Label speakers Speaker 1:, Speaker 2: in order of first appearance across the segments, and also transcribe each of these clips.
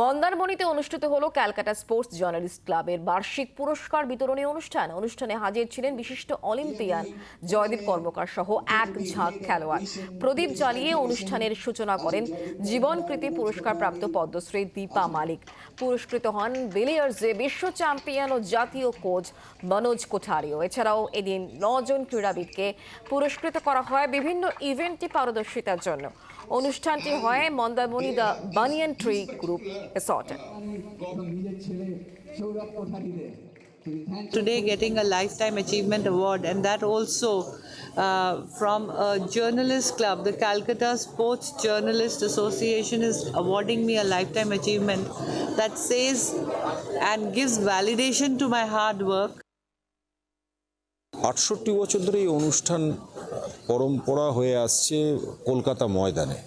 Speaker 1: মন্দারমণিতে অনুষ্ঠিত হলো ক্যালকাটা স্পোর্টস জার্নালিস্ট ক্লাবের বার্ষিক পুরস্কার বিতরণী অনুষ্ঠান। অনুষ্ঠানে হাজির ছিলেন বিশিষ্ট অলিম্পিয়ান জয়দীপ কর্মকার সহ এক ঝাঁক খেলোয়াড়। প্রদীপ জ্বালিয়ে অনুষ্ঠানের সূচনা করেন জীবনকৃতি পুরস্কার প্রাপ্ত পদ্মশ্রী দীপা মালিক। পুরস্কৃত হন বিলিয়ার্সে বিশ্ব চ্যাম্পিয়ন ও জাতীয় কোচ মনোজ কোঠারিও। এছাড়াও এদিন নজন ক্রীড়াবিদকে পুরস্কৃত করা হয় বিভিন্ন ইভেন্টে পারদর্শিতার জন্য। অনুষ্ঠানটি হয় Mandarmani the banyan tree group. Assorted
Speaker 2: today getting a lifetime achievement award and that also uh, from a journalist club the calcutta sports journalist association is awarding me a lifetime achievement that says and gives validation to my hard work
Speaker 3: আটষট্টি বছর ধরে এই অনুষ্ঠান পরম্পরা হয়ে আসছে কলকাতা ময়দানে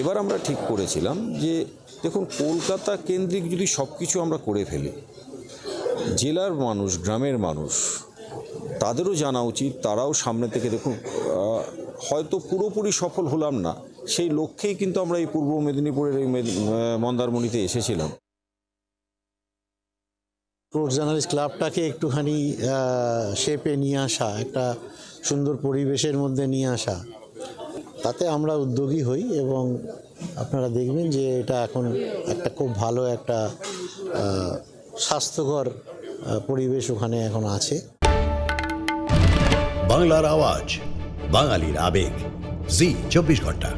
Speaker 3: এবার আমরা ঠিক করেছিলাম যে, দেখুন, কলকাতা কেন্দ্রিক যদি সব কিছু আমরা করে ফেলি, জেলার মানুষ, গ্রামের মানুষ, তাদেরও জানা উচিত, তারাও সামনে থেকে দেখুন হয়তো পুরোপুরি সফল হলাম না, সেই লক্ষ্যেই কিন্তু আমরা এই পূর্ব মেদিনীপুরের এই মন্দারমণিতে এসেছিলাম।
Speaker 4: স্পোর্টস জার্নালিস্ট ক্লাবটাকে একটুখানি শেপে নিয়ে আসা, একটা সুন্দর পরিবেশের মধ্যে নিয়ে আসা তাতে আমরা উদ্যোগী হই এবং আপনারা দেখবেন যে এটা এখন একটা খুব ভালো একটা স্বাস্থ্যকর পরিবেশ ওখানে এখন আছে।
Speaker 5: বাংলার আওয়াজ, বাঙালির আবেগ। জি, চব্বিশ ঘণ্টা।